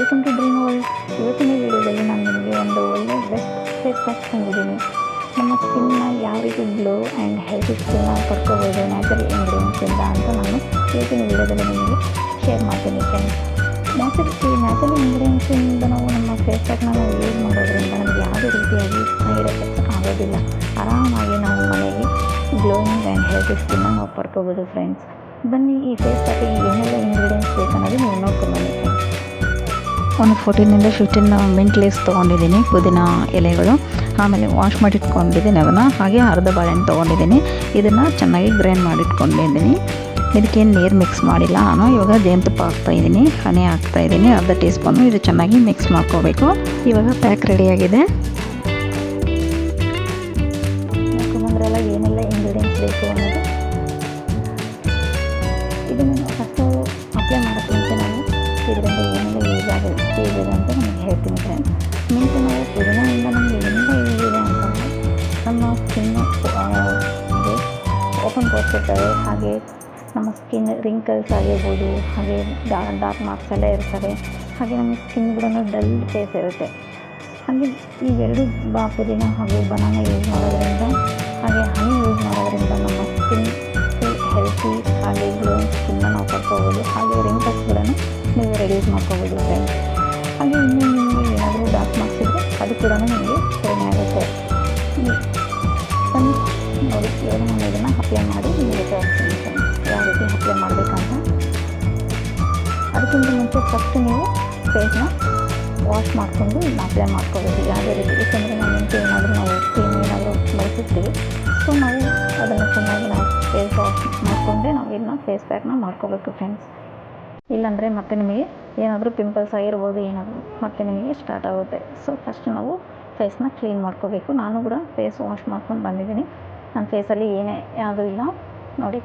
Welcome to dream world ಇವತ್ತಿನ ವಿಡಿಯೋದಲ್ಲಿ ನಾನು ನಿಮಗೆ ಒಂದು ಒಳ್ಳೆಯ ಬೆಸ್ಟ್ ಪ್ಯಾಕ್ ತಂದಿದ್ದೀನಿ. ನಮ್ಮ ಸ್ಕಿನ್ನ ಯಾವ ರೀತಿ ಗ್ಲೋ ಆ್ಯಂಡ್ ಹೆಲ್ತಿ ಸ್ಕಿನ್ನ ಪಡ್ಕೋಬೋದು ನ್ಯಾಚುರಲ್ ಇಂಗ್ರೀಡಿಯೆಂಟ್ಸಿಂದ ಅಂತ ನಾನು ಇವತ್ತಿನ ವಿಡಿಯೋದಲ್ಲಿ ನಿಮಗೆ ಶೇರ್ ಮಾಡ್ತೀನಿ ಫ್ರೆಂಡ್ಸ್ ನ್ಯಾಚುರಲ್ ಈ ನ್ಯಾಚುರಲ್ ಇಂಗ್ರೀಡಿಯೆಂಟ್ಸಿಂದ ನಾವು ನಮ್ಮ ಫೇಸ್ ಪ್ಯಾಕ್ನ ನಾವು ಯೂಸ್ ಮಾಡೋದ್ರಿಂದ ನಮಗೆ ಯಾವುದೇ ರೀತಿಯಾಗಿ ಸೈಡ್ ಎಫೆಕ್ಟ್ಸ್ ಆಗೋದಿಲ್ಲ. ಆರಾಮಾಗಿ ನಾವು ಮನೆಗೆ ಗ್ಲೋಯಿಂಗ್ ಆ್ಯಂಡ್ ಹೆಲ್ತಿ ಸ್ಕಿನ್ನ ನಾವು ಪಡ್ಕೋಬೋದು ಫ್ರೆಂಡ್ಸ್ ಬನ್ನಿ ಈ ಫೇಸ್ ಪ್ಯಾಕಿಗೆ ಏನೆಲ್ಲ ಇಂಗ್ರೀಡಿಯೆಂಟ್ಸ್ ಬೇಕನ್ನೋದು ನೀವು ನೋಡ್ಕೊಂಡು ಬನ್ನಿ. ಒಂದು ಫೋರ್ಟೀನಿಂದ ಫಿಫ್ಟೀನ್ ಮಿಂಟ್ ಲೀವ್ಸ್ ತೊಗೊಂಡಿದ್ದೀನಿ, ಪುದೀನ ಎಲೆಗಳು. ಆಮೇಲೆ ವಾಶ್ ಮಾಡಿಟ್ಕೊಂಡಿದ್ದೀನಿ ಅದನ್ನು ಹಾಗೆ ಅರ್ಧ ಬಾಳೆಹಣ್ಣು ತೊಗೊಂಡಿದ್ದೀನಿ. ಇದನ್ನು ಚೆನ್ನಾಗಿ ಗ್ರೈಂಡ್ ಮಾಡಿಟ್ಕೊಂಡಿದ್ದೀನಿ ಇದಕ್ಕೇನು ನೀರು ಮಿಕ್ಸ್ ಮಾಡಿಲ್ಲ. ನಾನು ಇವಾಗ ಜೇನುತುಪ್ಪ ಹಾಕ್ತಾಯಿದ್ದೀನಿ ಹನಿ ಹಾಕ್ತಾಯಿದ್ದೀನಿ ಅರ್ಧ ಟೀ ಸ್ಪೂನು ಇದು ಚೆನ್ನಾಗಿ ಮಿಕ್ಸ್ ಮಾಡ್ಕೋಬೇಕು. ಇವಾಗ ಪ್ಯಾಕ್ ರೆಡಿಯಾಗಿದೆ ಏನೆಲ್ಲ ಬೇಕು ಇದನ್ನು ಫಸ್ಟು ಅಪ್ಲೈ ಮಾಡೋಕ್ಕೆ ಮುಂಚೆ ನಾನು ಇದರಿಂದ ಏನೆಲ್ಲ ಯೂಸ್ ಆಗುತ್ತೆ. ಇದೆ ಅಂತ ನಿಮಗೆ ಹೇಳ್ತೀನಿ ಫ್ರೆಂಡ್ಸ್ ಮಿಂಚು ನಾವು ಪುದೀನದಿಂದ ನಮಗೆ ಏನೆಲ್ಲ ಹೇಗಿದೆ ಅಂತಂದರೆ ನಮ್ಮ ಸ್ಕಿನ್ ಓಪನ್ ಇರ್ತವೆ ಹಾಗೆ ನಮ್ಮ ಸ್ಕಿನ್ ರಿಂಕಲ್ಸ್ ಆಗಿರ್ಬೋದು ಹಾಗೆ ಡಾರ್ಕ್ ಮಾರ್ಕ್ಸ್ ಎಲ್ಲ ಇರ್ತವೆ ಹಾಗೆ ನಮ್ಮ ಸ್ಕಿನ್ ಕೂಡ ಡಲ್ ಫೇಸ್ ಇರುತ್ತೆ ಹಾಗೆ ಇವೆರಡು ಬಾ ಪುದೀನ ಹಾಗೂ ಬನಾನ ಯೂಸ್ ಮಾಡೋದ್ರಿಂದ ಹಾಗೆ ಹನಿ ಯೂಸ್ ಮಾಡೋದ್ರಿಂದ ನಮ್ಮ ಸ್ಕಿನ್ ಹೆಲ್ತಿ ಹಾಗೆ ಗ್ಲೋಯಿಂಗ್ ಸ್ಕಿನ್ನ ನಾವು ಪಡ್ಕೋಬೋದು ಹಾಗೆ ರಿಂಕಲ್ಸ್ ಕೂಡ ನೀವು ರೆಡ್ಯೂಸ್ ಮಾಡ್ಕೋಬೋದು ಫ್ರೆಂಡ್ಸ್ ಹಾಗೆ ಇನ್ನೂ ನಿಮಗೆ ಏನಾದರೂ ಡಾಕ್ ಮಾರ್ಕ್ಸ್ ಇದ್ದರೆ ಅದು ಕೂಡ ನಿಮಗೆ ಕಡಿಮೆ ಆಗುತ್ತೆ. ಬನ್ನಿ, ನೋಡಿ, ಇವಾಗ ನಾನು ಇದನ್ನು ಅಪ್ಲೈ ಮಾಡಿ ನಿಮಗೆ ತೋರಿಸ್ತೀನಿ ಫ್ರೆಂಡ್ಸ್, ಯಾವ ರೀತಿ ಅಪ್ಲೈ ಮಾಡಬೇಕಂತ. ಅದಕ್ಕಿಂತ ಮುಂಚೆ ಫಸ್ಟ್ ನೀವು ಫೇಸ್ನ ವಾಶ್ ಮಾಡಿಕೊಂಡು ಇದನ್ನು ಅಪ್ಲೈ ಮಾಡ್ಕೋಬೇಕು ಯಾವುದೇ ರೀತಿ. ಏಕೆಂದರೆ ನಾವು ಮುಂಚೆ ಏನಾದರೂ ನಾವು ಕ್ರೀಮ್ ಏನಾದರೂ ಬಳಸಿರ್ತೀವಿ ಸೊ ನಾವು ಅದನ್ನು ಚೆನ್ನಾಗಿ ನಾವು ಫೇಸ್ ವಾಶ್ ಮಾಡಿಕೊಂಡ್ರೆ ನಾವು ಇದನ್ನ ಫೇಸ್ ಪ್ಯಾಕ್ನ ಮಾಡ್ಕೋಬೇಕು ಫ್ರೆಂಡ್ಸ್. ಇಲ್ಲಾಂದರೆ ಮತ್ತೆ ನಿಮಗೆ ಏನಾದರೂ ಪಿಂಪಲ್ಸ್ ಆಗಿರ್ಬೋದು, ಏನಾದರೂ ಮತ್ತೆ ನಿಮಗೆ ಸ್ಟಾರ್ಟ್ ಆಗುತ್ತೆ. ಸೊ ಫಸ್ಟ್ ನಾವು ಫೇಸ್ನ ಕ್ಲೀನ್ ಮಾಡ್ಕೋಬೇಕು. ನಾನು ಕೂಡ ಫೇಸ್ ವಾಶ್ ಮಾಡ್ಕೊಂಡು ಬಂದಿದ್ದೀನಿ. ನನ್ನ ಫೇಸಲ್ಲಿ ಏನೇ ಯಾವುದೂ ಇಲ್ಲ. ನೋಡಿ.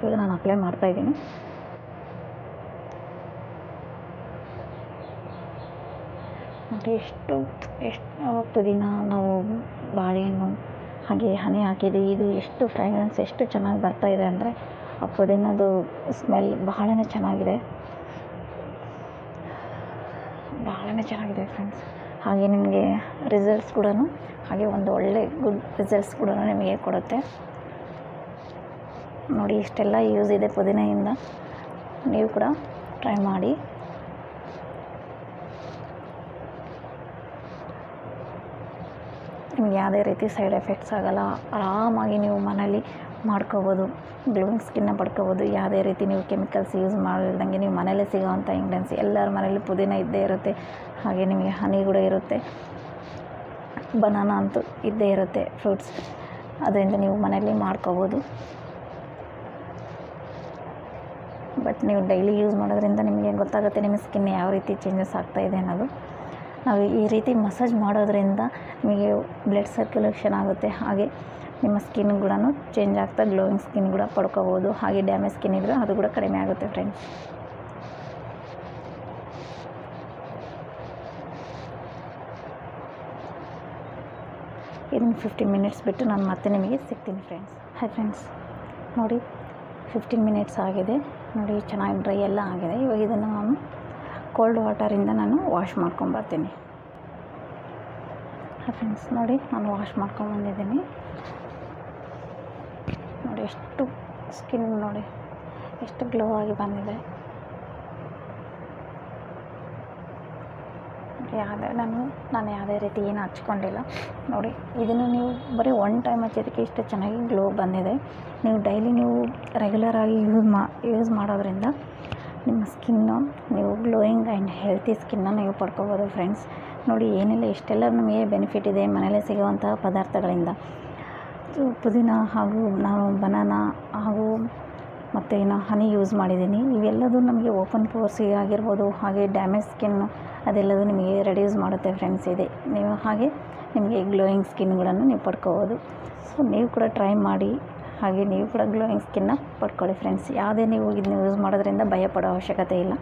ಇವಾಗ ನಾನು ಅಪ್ಲೈ ಮಾಡ್ತಾಯಿದ್ದೀನಿ ಮತ್ತು ಎಷ್ಟು ಎಷ್ಟು ದಿನ ನಾವು ಬಾಳೆಹಣ್ಣು ಹಾಗೆ ಹನಿ ಹಾಕಿದೆ. ಇದು ಎಷ್ಟು ಫ್ರ್ಯಾಗ್ರೆನ್ಸ್ ಎಷ್ಟು ಚೆನ್ನಾಗಿ ಬರ್ತಾ ಇದೆ ಅಂದರೆ ಆ ಪುದೀನದು ಸ್ಮೆಲ್ ಬಹಳನೇ ಚೆನ್ನಾಗಿದೆ. ಬಹಳನೇ ಚೆನ್ನಾಗಿದೆ ಫ್ರೆಂಡ್ಸ್ ಹಾಗೆ ನಿಮಗೆ ರಿಸಲ್ಟ್ಸ್ ಕೂಡ ಹಾಗೆ ಒಂದು ಒಳ್ಳೆ ಗುಡ್ ರಿಸಲ್ಟ್ಸ್ ಕೂಡ ನಿಮಗೆ ಕೊಡುತ್ತೆ. ನೋಡಿ, ಇಷ್ಟೆಲ್ಲ ಯೂಸ್ ಇದೆ ಪುದೀನೆಯಿಂದ. ನೀವು ಕೂಡ ಟ್ರೈ ಮಾಡಿ. ನಿಮ್ಗೆ ಯಾವುದೇ ರೀತಿ ಸೈಡ್ ಎಫೆಕ್ಟ್ಸ್ ಆಗೋಲ್ಲ. ಆರಾಮಾಗಿ ನೀವು ಮನೇಲಿ ಮಾಡ್ಕೋಬೋದು. ಗ್ಲೋಯಿಂಗ್ ಸ್ಕಿನ್ನ ಪಡ್ಕೋಬೋದು. ಯಾವುದೇ ರೀತಿ ನೀವು ಕೆಮಿಕಲ್ಸ್ ಯೂಸ್ ಮಾಡಿಲ್ದಂಗೆ ನೀವು ಮನೇಲೇ ಸಿಗೋವಂಥ ಇಂಗ್ರೀಡಿಯೆಂಟ್ಸ್ ಎಲ್ಲರ ಮನೇಲಿ ಪುದೀನ ಇದ್ದೇ ಇರುತ್ತೆ. ಹಾಗೆ ನಿಮಗೆ ಹನಿ ಕೂಡ ಇರುತ್ತೆ. ಬನಾನ ಅಂತೂ ಇದ್ದೇ ಇರುತ್ತೆ ಫ್ರೂಟ್ಸ್ ಅದರಿಂದ ನೀವು ಮನೇಲಿ ಮಾಡ್ಕೋಬೋದು. ಬಟ್ ನೀವು ಡೈಲಿ ಯೂಸ್ ಮಾಡೋದ್ರಿಂದ ನಿಮಗೆ ಗೊತ್ತಾಗುತ್ತೆ ನಿಮ್ಮ ಸ್ಕಿನ್ ಯಾವ ರೀತಿ ಚೇಂಜಸ್ ಆಗ್ತಾಯಿದೆ ಅನ್ನೋದು. ನಾವು ಈ ರೀತಿ ಮಸಾಜ್ ಮಾಡೋದ್ರಿಂದ ನಿಮಗೆ ಬ್ಲಡ್ ಸರ್ಕ್ಯುಲೇಷನ್ ಆಗುತ್ತೆ. ಹಾಗೆ ನಿಮ್ಮ ಸ್ಕಿನ್ ಕೂಡ ಚೇಂಜ್ ಆಗ್ತಾ ಗ್ಲೋಯಿಂಗ್ ಸ್ಕಿನ್ ಕೂಡ ಪಡ್ಕೋಬೋದು. ಹಾಗೆ ಡ್ಯಾಮೇಜ್ ಸ್ಕಿನ್ ಇದ್ದರೆ ಅದು ಕೂಡ ಕಡಿಮೆ ಆಗುತ್ತೆ ಫ್ರೆಂಡ್ಸ್ ಇದನ್ನು ಫಿಫ್ಟೀನ್ ಮಿನಿಟ್ಸ್ ಬಿಟ್ಟು ನಾನು ಮತ್ತೆ ನಿಮಗೆ ಸಿಗ್ತೀನಿ ಫ್ರೆಂಡ್ಸ್ ಹಾಯ್ ಫ್ರೆಂಡ್ಸ್ ನೋಡಿ ಫಿಫ್ಟೀನ್ ಮಿನಿಟ್ಸ್ ಆಗಿದೆ. ನೋಡಿ, ಚೆನ್ನಾಗಿ ಡ್ರೈ ಎಲ್ಲ ಆಗಿದೆ. ಇವಾಗ ಇದನ್ನು ನಾನು ಕೋಲ್ಡ್ ವಾಟರಿಂದ ನಾನು ವಾಶ್ ಮಾಡ್ಕೊಂಬರ್ತೀನಿ ಫ್ರೆಂಡ್ಸ್ ನೋಡಿ ನಾನು ವಾಶ್ ಮಾಡ್ಕೊಂಬಂದಿದ್ದೀನಿ ನೋಡಿ ಎಷ್ಟು ಸ್ಕಿನ್ ನೋಡಿ, ಎಷ್ಟು ಗ್ಲೋ ಆಗಿ ಬಂದಿದೆ. ಯಾವುದೇ ನಾನು ನಾನು ಯಾವುದೇ ರೀತಿ ಏನು ಹಚ್ಕೊಂಡಿಲ್ಲ. ನೋಡಿ, ಇದನ್ನು ನೀವು ಬರೀ ಒನ್ ಟೈಮ್ ಹಚ್ಚೋದಕ್ಕೆ ಇಷ್ಟು ಚೆನ್ನಾಗಿ ಗ್ಲೋ ಬಂದಿದೆ. ನೀವು ಡೈಲಿ ನೀವು ರೆಗ್ಯುಲರಾಗಿ ಯೂಸ್ ಮಾ ಯೂಸ್ ಮಾಡೋದ್ರಿಂದ ನಿಮ್ಮ ಸ್ಕಿನ್ನು, ನೀವು ಗ್ಲೋಯಿಂಗ್ ಆ್ಯಂಡ್ ಹೆಲ್ತಿ ಸ್ಕಿನ್ನ ನೀವು ಪಡ್ಕೋಬೋದು ಫ್ರೆಂಡ್ಸ್ ನೋಡಿ, ಏನೆಲ್ಲ, ಇಷ್ಟೆಲ್ಲ ನಮಗೆ ಬೆನಿಫಿಟ್ ಇದೆ ಮನೇಲೇ ಸಿಗುವಂತಹ ಪದಾರ್ಥಗಳಿಂದ. ಸೊ ಪುದೀನ ಹಾಗೂ ನಾನು ಬನಾನಾ ಹಾಗೂ ಮತ್ತು ಏನು ಹನಿ ಯೂಸ್ ಮಾಡಿದ್ದೀನಿ. ಇವೆಲ್ಲದೂ ನಮಗೆ ಓಪನ್ ಫೋರ್ಸ್ ಆಗಿರ್ಬೋದು, ಹಾಗೆ ಡ್ಯಾಮೇಜ್ ಸ್ಕಿನ್ ಅದೆಲ್ಲದೂ ನಿಮಗೆ ರೆಡ್ಯೂಸ್ ಮಾಡುತ್ತೆ ಫ್ರೆಂಡ್ಸ್ ಇದೆ. ನೀವು ಹಾಗೆ ನಿಮಗೆ ಗ್ಲೋಯಿಂಗ್ ಸ್ಕಿನ್ಗಳನ್ನು ನೀವು ಪಡ್ಕೋಬೋದು. ಸೊ ನೀವು ಕೂಡ ಟ್ರೈ ಮಾಡಿ. ಹಾಗೆ ನೀವು ಕೂಡ ಗ್ಲೋಯಿಂಗ್ ಸ್ಕಿನ್ನ ಪಡ್ಕೊಳ್ಳಿ ಫ್ರೆಂಡ್ಸ್ ಯಾವುದೇ ನೀವು ಇದನ್ನ ಯೂಸ್ ಮಾಡೋದ್ರಿಂದ ಭಯ ಪಡೋ ಅವಶ್ಯಕತೆ ಇಲ್ಲ.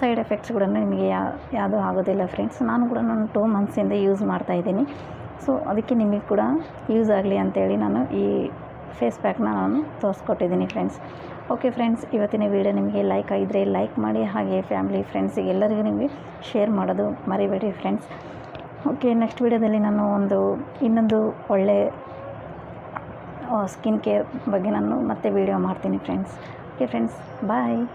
ಸೈಡ್ ಎಫೆಕ್ಟ್ಸ್ ಕೂಡ ನಿಮಗೆ ಯಾ, ಯಾವುದೂ ಆಗೋದಿಲ್ಲ ಫ್ರೆಂಡ್ಸ್ ನಾನು ಕೂಡ ನಾನು ಟೂ ಮಂತ್ಸಿಂದ ಯೂಸ್ ಮಾಡ್ತಾ ಮಾಡ್ತಾಯಿದ್ದೀನಿ ಸೊ ಅದಕ್ಕೆ ನಿಮಗೆ ಕೂಡ ಯೂಸ್ ಆಗಲಿ ಅಂತೇಳಿ ನಾನು ಈ ಫೇಸ್ ಪ್ಯಾಕ್ನ ನಾನು ತೋರಿಸ್ಕೊಟ್ಟಿದ್ದೀನಿ ಫ್ರೆಂಡ್ಸ್ ಓಕೆ ಫ್ರೆಂಡ್ಸ್ ಇವತ್ತಿನ ವಿಡಿಯೋ ನಿಮಗೆ ಲೈಕ್ ಆಗಿದ್ರೆ ಲೈಕ್ ಮಾಡಿ, ಹಾಗೆ ಫ್ಯಾಮಿಲಿ ಫ್ರೆಂಡ್ಸಿಗೆ ಎಲ್ಲರಿಗೂ ನಿಮಗೆ ಶೇರ್ ಮಾಡೋದು ಮರಿಬೇಡಿ ಫ್ರೆಂಡ್ಸ್ ಓಕೆ ನೆಕ್ಸ್ಟ್ ವಿಡಿಯೋದಲ್ಲಿ ನಾನು ಒಂದು, ಇನ್ನೊಂದು ಒಳ್ಳೆ ಸ್ಕಿನ್ ಕೇರ್ ಬಗ್ಗೆ ನಾನು ಮತ್ತೆ ವೀಡಿಯೋ ಮಾಡ್ತೀನಿ ಫ್ರೆಂಡ್ಸ್ ಓಕೆ ಫ್ರೆಂಡ್ಸ್ ಬಾಯ್